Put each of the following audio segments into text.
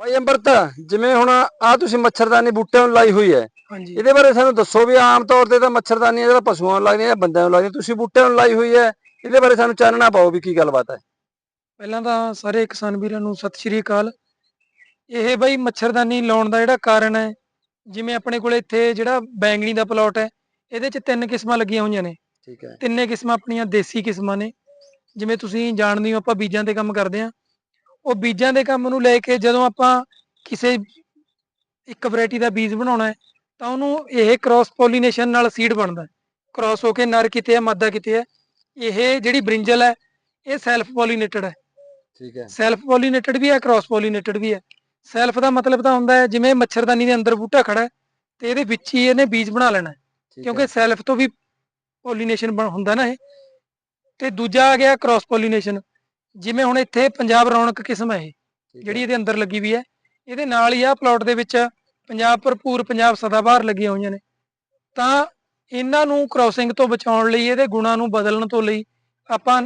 ਭਾਈ ਅੰਮ੍ਰਿਤ ਜਿਵੇਂ ਹੁਣ ਆ ਤੁਸੀਂ ਮੱਛਰਦਾਨੀ ਬੂਟਿਆਂ ਨੂੰ ਲਾਈ ਹੋਈ ਹੈ ਹਾਂਜੀ। ਇਹਦੇ ਬਾਰੇ ਸਾਨੂੰ ਦੱਸੋ ਵੀ ਆਮ ਤੌਰ ਤੇ ਤਾਂ ਮੱਛਰਦਾਨੀ ਜਿਹੜਾ ਪਸ਼ੂਆਂ ਨੂੰ ਲੱਗਦੀਆਂ ਜਾਂ ਬੰਦਿਆਂ ਨੂੰ ਲੱਗਦੀਆਂ ਤੁਸੀਂ ਬੂਟਿਆਂ ਨੂੰ ਲਾਈ ਹੋਈ ਹੈ ਇਹਦੇ ਬਾਰੇ ਸਾਨੂੰ ਚਾਨਣਾ ਪਾਓ ਵੀ ਕੀ ਗੱਲਬਾਤ ਹੈ। ਪਹਿਲਾਂ ਤਾਂ ਸਾਰੇ ਕਿਸਾਨ ਵੀਰਾਂ ਨੂੰ ਸਤਿ ਸ਼੍ਰੀ ਅਕਾਲ। ਇਹ ਬਈ ਮੱਛਰਦਾਨੀ ਲਾਉਣ ਦਾ ਜਿਹੜਾ ਕਾਰਨ ਹੈ ਜਿਵੇਂ ਆਪਣੇ ਕੋਲੇ ਇੱਥੇ ਜਿਹੜਾ ਬੈਂਗਣੀ ਦਾ ਪਲਾਟ ਹੈ ਇਹਦੇ 'ਚ ਤਿੰਨ ਕਿਸਮਾਂ ਲੱਗੀਆਂ ਹੋਈਆਂ ਨੇ। ਠੀਕ ਹੈ। ਤਿੰਨੇ ਕਿਸਮਾਂ ਆਪਣੀਆਂ ਦੇਸੀ ਕਿਸਮਾਂ ਨੇ। ਜਿਵੇਂ ਤੁਸੀਂ ਜਾਣਦੇ ਹੋ ਆਪਾਂ ਬੀਜਾਂ ਤੇ ਕੰਮ ਕਰਦੇ ਹਾਂ ਉਹ ਬੀਜਾਂ ਦੇ ਕੰਮ ਨੂੰ ਲੈ ਕੇ ਜਦੋਂ ਆਪਾਂ ਕਿਸੇ ਇੱਕ ਵੈਰਾਈਟੀ ਦਾ ਬੀਜ ਬਣਾਉਣਾ ਹੈ ਤਾਂ ਉਹਨੂੰ ਇਹ ਕ੍ਰਾਸ ਪੋਲੀਨੇਸ਼ਨ ਨਾਲ ਸੀਡ ਬਣਦਾ ਕ੍ਰਾਸ ਹੋ ਕੇ ਨਰ ਕਿਤੇ ਹੈ ਮਾਦਾ ਕਿਤੇ ਹੈ ਇਹ ਜਿਹੜੀ ਬ੍ਰਿੰਜਲ ਹੈ ਇਹ ਸੈਲਫ ਪੋਲੀਨੇਟਡ ਹੈ। ਠੀਕ ਹੈ। ਸੈਲਫ ਪੋਲੀਨੇਟਡ ਵੀ ਹੈ ਕ੍ਰਾਸ ਪੋਲੀਨੇਟਡ ਵੀ ਹੈ। ਸੈਲਫ ਦਾ ਮਤਲਬ ਤਾਂ ਹੁੰਦਾ ਹੈ ਜਿਵੇਂ ਮੱਛਰਦਾਨੀ ਦੇ ਅੰਦਰ ਬੂਟਾ ਖੜਾ ਹੈ ਤੇ ਇਹਦੇ ਵਿੱਚ ਹੀ ਇਹਨੇ ਬੀਜ ਬਣਾ ਲੈਣਾ ਕਿਉਂਕਿ ਸੈਲਫ ਤੋਂ ਵੀ ਪੋਲੀਨੇਸ਼ਨ ਹੁੰਦਾ ਨਾ ਇਹ। ਤੇ ਦੂਜਾ ਆ ਗਿਆ ਕ੍ਰਾਸ ਪੋਲੀਨੇਸ਼ਨ ਜਿਵੇਂ ਹੁਣ ਇੱਥੇ ਪੰਜਾਬ ਰੌਣਕ ਕਿਸਮ ਹੈ ਇਹ ਜਿਹੜੀ ਇਹਦੇ ਅੰਦਰ ਲੱਗੀ ਵੀ ਹੈ ਇਹਦੇ ਨਾਲ ਹੀ ਆ ਪਲਾਟ ਦੇ ਵਿੱਚ ਪੰਜਾਬ ਭਰਪੂਰ ਪੰਜਾਬ ਸਦਾਬਹਾਰ ਲੱਗੀਆਂ ਹੋਈਆਂ ਨੇ। ਤਾਂ ਇਹਨਾਂ ਨੂੰ ਕ੍ਰਾਸਿੰਗ ਤੋਂ ਬਚਾਉਣ ਲਈ ਇਹਦੇ ਗੁਣਾਂ ਨੂੰ ਬਦਲਣ ਤੋਂ ਲਈ ਆਪਾਂ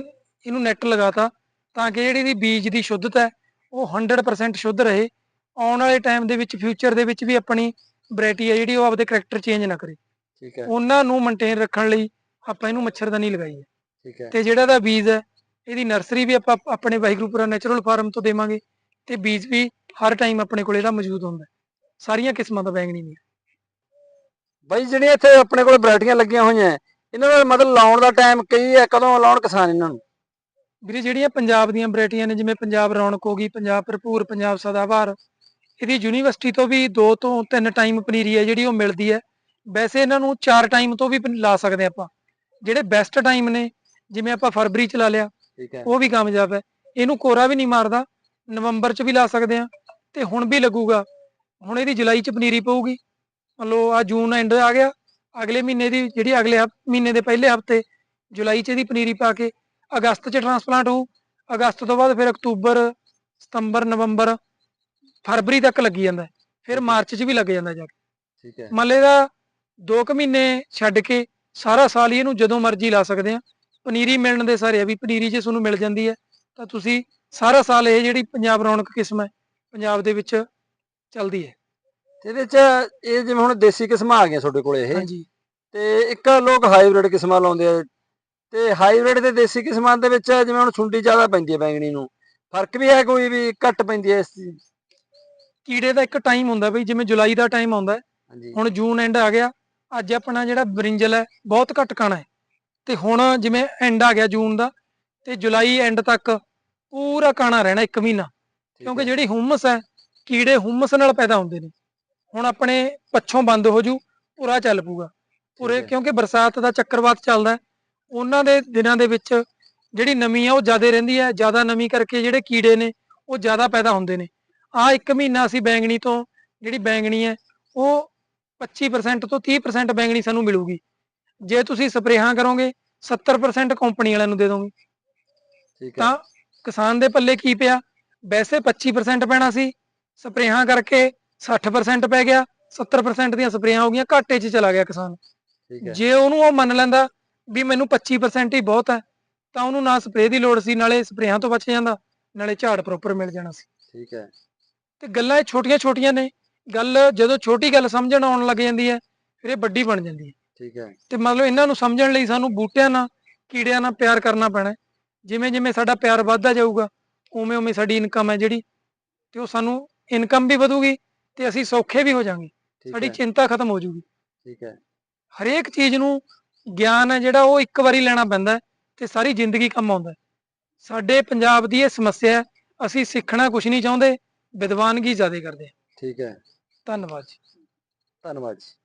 ਇਹਨੂੰ ਨੈਟ ਲਗਾਤਾ ਤਾਂ ਕਿ ਜਿਹੜੀ ਇਹਦੀ ਬੀਜ ਦੀ ਸ਼ੁੱਧਤਾ ਹੈ ਉਹ 100% ਸ਼ੁੱਧ ਰਹੇ। ਆਉਣ ਵਾਲੇ ਟਾਈਮ ਦੇ ਵਿੱਚ ਫਿਊਚਰ ਦੇ ਵਿੱਚ ਵੀ ਆਪਣੀ ਵੈਰਾਈਟੀ ਹੈ ਜਿਹੜੀ ਉਹ ਆਪਦੇ ਕਰੈਕਟਰ ਚੇਂਜ ਨਾ ਕਰੇ। ਠੀਕ ਹੈ। ਉਹਨਾਂ ਨੂੰ ਮੇਨਟੇਨ ਰੱਖਣ ਲਈ ਆਪਾਂ ਇਹਨੂੰ ਮੱਛਰਦਾਨੀ ਲਗਾਈ ਹੈ। ਠੀਕ ਹੈ। ਤੇ ਜਿਹੜਾ ਦਾ ਬੀਜ ਹੈ ਇਹਦੀ ਨਰਸਰੀ ਵੀ ਆਪਾਂ ਆਪਣੇ ਵਾਹਿਗੁਰੂਪੁਰਾ ਨੈਚੁਰਲ ਫਾਰਮ ਤੋਂ ਦੇਵਾਂਗੇ ਤੇ ਬੀਜ ਵੀ ਹਰ ਟਾਈਮ ਆਪਣੇ ਕੋਲ ਇਹਦਾ ਮੌਜੂਦ ਹੁੰਦਾ। ਸਾਰੀਆਂ ਕਿਸਮਾਂ ਦਾ ਬੈਂਗਣੀ ਨੇ ਬਾਈ ਜਿਹੜੀਆਂ ਇੱਥੇ ਆਪਣੇ ਕੋਲ ਵੈਰਾਈਟੀਆਂ ਲੱਗੀਆਂ ਹੋਈਆਂ ਇਹਨਾਂ ਦਾ ਮਤਲਬ ਲਾਉਣ ਦਾ ਟਾਈਮ ਕੀ ਹੈ ਕਦੋਂ ਲਾਉਣ ਕਿਸਾਨ ਇਹਨਾਂ ਨੂੰ? ਵੀਰੇ ਜਿਹੜੀਆਂ ਪੰਜਾਬ ਦੀਆਂ ਵੈਰਾਈਟੀਆਂ ਨੇ ਜਿਵੇਂ ਪੰਜਾਬ ਰੌਣਕ ਹੋ ਗਈ ਪੰਜਾਬ ਭਰਪੂਰ ਪੰਜਾਬ ਸਦਾਬਹਾਰ ਇਹਦੀ ਯੂਨੀਵਰਸਿਟੀ ਤੋਂ ਵੀ ਦੋ ਤੋਂ ਤਿੰਨ ਟਾਈਮ ਪਨੀਰੀ ਹੈ ਜਿਹੜੀ ਉਹ ਮਿਲਦੀ ਹੈ। ਵੈਸੇ ਇਹਨਾਂ ਨੂੰ ਚਾਰ ਟਾਈਮ ਤੋਂ ਵੀ ਲਾ ਸਕਦੇ ਆਪਾਂ। ਜਿਹੜੇ ਬੈਸਟ ਟਾਈਮ ਨੇ ਜਿਵੇਂ ਆਪਾਂ ਫਰਵਰੀ ਚ ਲਾ ਲਿਆ ਠੀਕ ਹੈ। ਉਹ ਵੀ ਕਾਮਯਾਬ ਹੈ। ਇਹਨੂੰ ਕੋਰਾ ਵੀ ਨਹੀਂ ਮਾਰਦਾ। ਨਵੰਬਰ ਚ ਵੀ ਲਾ ਸਕਦੇ ਆ ਤੇ ਹੁਣ ਵੀ ਲੱਗੂਗਾ। ਹੁਣ ਇਹਦੀ ਜੁਲਾਈ ਚ ਪਨੀਰੀ ਪਊਗੀ। ਮੰਨ ਲਓ ਆ ਜੂਨ ਐਂਡ ਆ ਗਿਆ। ਅਗਲੇ ਮਹੀਨੇ ਦੀ ਜਿਹੜੀ ਅਗਲੇ ਮਹੀਨੇ ਦੇ ਪਹਿਲੇ ਹਫ਼ਤੇ ਜੁਲਾਈ ਚ ਇਹਦੀ ਪਨੀਰੀ ਪਾ ਕੇ ਅਗਸਤ ਚ ਟਰਾਂਸਪਲਾਂਟ ਹੋਊ। ਅਗਸਤ ਤੋਂ ਬਾਅਦ ਫਿਰ ਅਕਤੂਬਰ ਸਤੰਬਰ ਨਵੰਬਰ ਫਰਵਰੀ ਤੱਕ ਲੱਗੀ ਜਾਂਦਾ। ਫਿਰ ਮਾਰਚ ਚ ਵੀ ਲੱਗ ਜਾਂਦਾ ਜਾ ਕੇ। ਠੀਕ ਹੈ। ਲਓ ਇਹਦਾ 2 ਕੁ ਮਹੀਨੇ ਛੱਡ ਕੇ ਸਾਰਾ ਸਾਲ ਹੀ ਇਹਨੂੰ ਜਦੋਂ ਮਰਜ਼ੀ ਲਾ ਸਕਦੇ ਆ ਪਨੀਰੀ ਮਿਲਣ ਦੇ ਸਾਰੇ ਆ ਵੀ ਪਨੀਰੀ ਜੇ ਤੁਹਾਨੂੰ ਮਿਲ ਜਾਂਦੀ ਹੈ ਤਾਂ ਤੁਸੀਂ ਸਾਰਾ ਸਾਲ ਇਹ ਜਿਹੜੀ ਪੰਜਾਬ ਰੌਣਕ ਕਿਸਮ ਹੈ ਪੰਜਾਬ ਦੇ ਵਿੱਚ ਚੱਲਦੀ ਹੈ। ਤੇ ਇਹਦੇ ਚ ਇਹ ਜਿਵੇਂ ਹੁਣ ਦੇਸੀ ਕਿਸਮਾਂ ਆ ਗਈਆਂ ਤੁਹਾਡੇ ਕੋਲ ਇਹ। ਹਾਂਜੀ। ਤੇ ਇੱਕ ਲੋਕ ਹਾਈਬ੍ਰਿਡ ਕਿਸਮਾਂ ਲਾਉਂਦੇ ਆ ਤੇ ਹਾਈਬ੍ਰਿਡ ਤੇ ਦੇਸੀ ਕਿਸਮਾਂ ਦੇ ਵਿੱਚ ਜਿਵੇਂ ਹੁਣ ਸੁੰਡੀ ਜ਼ਿਆਦਾ ਪੈਂਦੀ ਹੈ ਬੈਂਗਣੀ ਨੂੰ ਫ਼ਰਕ ਵੀ ਹੈ ਕੋਈ ਵੀ ਘੱਟ ਪੈਂਦੀ ਹੈ ਇਸ ਕੀੜੇ ਦਾ ਇੱਕ ਟਾਈਮ ਹੁੰਦਾ ਬਈ ਜਿਵੇਂ ਜੁਲਾਈ ਦਾ ਟਾਈਮ ਆਉਂਦਾ ਹੁਣ ਜੂਨ ਐਂਡ ਆ ਗਿਆ ਅੱਜ ਆਪਣਾ ਜਿਹੜਾ ਬ੍ਰਿੰਜਲ ਹੈ ਬਹੁਤ ਘੱਟ ਕਾਣਾ ਹੈ। ਤੇ ਹੁਣ ਜਿਵੇਂ ਐਂਡ ਆ ਗਿਆ ਜੂਨ ਦਾ ਤੇ ਜੁਲਾਈ ਐਂਡ ਤੱਕ ਪੂਰਾ ਕਾਣਾ ਰਹਿਣਾ ਇੱਕ ਮਹੀਨਾ ਕਿਉਂਕਿ ਜਿਹੜੀ ਹੁਮਸ ਹੈ ਕੀੜੇ ਹੁਮਸ ਨਾਲ ਪੈਦਾ ਹੁੰਦੇ ਨੇ। ਹੁਣ ਆਪਣੇ ਪੱਛੋਂ ਬੰਦ ਹੋ ਜੂ ਪੂਰਾ ਚੱਲ ਪੂਗਾ। ਪੂਰੇ ਕਿਉਂਕਿ ਬਰਸਾਤ ਦਾ ਚੱਕਰਵਾਤ ਚੱਲਦਾ ਉਹਨਾਂ ਦੇ ਦਿਨਾਂ ਦੇ ਵਿੱਚ ਜਿਹੜੀ ਨਮੀ ਆ ਉਹ ਜ਼ਿਆਦਾ ਰਹਿੰਦੀ ਹੈ ਜ਼ਿਆਦਾ ਨਮੀ ਕਰਕੇ ਜਿਹੜੇ ਕੀੜੇ ਨੇ ਉਹ ਜ਼ਿਆਦਾ ਪੈਦਾ ਹੁੰਦੇ ਨੇ। ਆ ਇੱਕ ਮਹੀਨਾ ਅਸੀਂ ਬੈਂਗਣੀ ਤੋਂ ਜਿਹੜੀ ਬੈਂਗਣੀ ਹੈ ਉਹ 25% ਤੋਂ 30% ਬੈਂਗਣੀ ਸਾਨੂੰ ਮਿਲੂਗੀ। ਜੇ ਤੁਸੀਂ ਸਪਰੇਹਾਂ ਕਰੋਗੇ 70% ਕੰਪਨੀ ਵਾਲਿਆਂ ਨੂੰ ਦੇ ਦੋਗੇ। ਠੀਕ ਹੈ। ਤਾਂ ਕਿਸਾਨ ਦੇ ਪੱਲੇ ਕੀ ਪਿਆ? ਵੈਸੇ 25% ਪੈਣਾ ਸੀ। ਸਪਰੇਹਾਂ ਕਰਕੇ 60% ਪੈ ਗਿਆ। 70% ਦੀਆਂ ਸਪਰੇਹਾਂ ਹੋ ਗਈਆਂ ਘਾਟੇ 'ਚ ਚਲਾ ਗਿਆ ਕਿਸਾਨ। ਠੀਕ ਹੈ। ਜੇ ਉਹਨੂੰ ਉਹ ਮੰਨ ਲੈਂਦਾ ਵੀ ਮੈਨੂੰ 25% ਹੀ ਬਹੁਤ ਹੈ ਤਾਂ ਉਹਨੂੰ ਨਾ ਸਪਰੇਅ ਦੀ ਲੋੜ ਸੀ ਨਾਲੇ ਸਪਰੇਹਾਂ ਤੋਂ ਬਚ ਜਾਂਦਾ ਨਾਲੇ ਝਾੜ ਪ੍ਰੋਪਰ ਮਿਲ ਜਾਣਾ ਸੀ। ਠੀਕ ਹੈ। ਤੇ ਗੱਲਾਂ ਇਹ ਛੋਟੀਆਂ ਛੋਟੀਆਂ ਨੇ। ਗੱਲ ਜਦੋਂ ਛੋਟੀ ਗੱਲ ਸਮਝਣ ਆਉਣ ਲੱਗ ਜਾਂਦੀ ਹੈ ਫਿਰ ਇਹ ਵੱਡੀ ਬਣ ਜਾਂਦੀ ਹੈ। ਠੀਕ ਹੈ। ਤੇ ਮਤਲਬ ਇਹਨਾਂ ਨੂੰ ਸਮਝਣ ਲਈ ਸਾਨੂੰ ਬੂਟਿਆਂ ਨਾਲ ਕੀੜਿਆਂ ਨਾਲ ਪਿਆਰ ਕਰਨਾ ਪੈਣਾ। ਜਿਵੇਂ ਜਿਵੇਂ ਸਾਡਾ ਪਿਆਰ ਵੱਧਦਾ ਜਾਊਗਾ ਉਵੇਂ ਉਵੇਂ ਸਾਡੀ ਇਨਕਮ ਹੈ ਜਿਹੜੀ ਤੇ ਉਹ ਸਾਨੂੰ ਇਨਕਮ ਵੀ ਵਧੂਗੀ ਤੇ ਅਸੀਂ ਸੌਖੇ ਵੀ ਹੋ ਜਾਾਂਗੇ ਸਾਡੀ ਚਿੰਤਾ ਖਤਮ ਹੋ ਜਾਊਗੀ। ਠੀਕ ਹੈ। ਹਰੇਕ ਚੀਜ਼ ਨੂੰ ਗਿਆਨ ਹੈ ਜਿਹੜਾ ਉਹ ਇੱਕ ਵਾਰੀ ਲੈਣਾ ਪੈਂਦਾ ਤੇ ਸਾਰੀ ਜ਼ਿੰਦਗੀ ਕੰਮ ਆਉਂਦਾ। ਸਾਡੇ ਪੰਜਾਬ ਦੀ ਇਹ ਸਮੱਸਿਆ ਹੈ ਅਸੀਂ ਸਿੱਖਣਾ ਕੁਝ ਨਹੀਂ ਚਾਹੁੰਦੇ ਵਿਦਵਾਨਗੀ ਜ਼ਿਆਦਾ ਕਰਦੇ ਠੀਕ ਹੈ। ਧੰਨਵਾਦ ਜੀ। ਧੰਨਵਾਦ ਜੀ।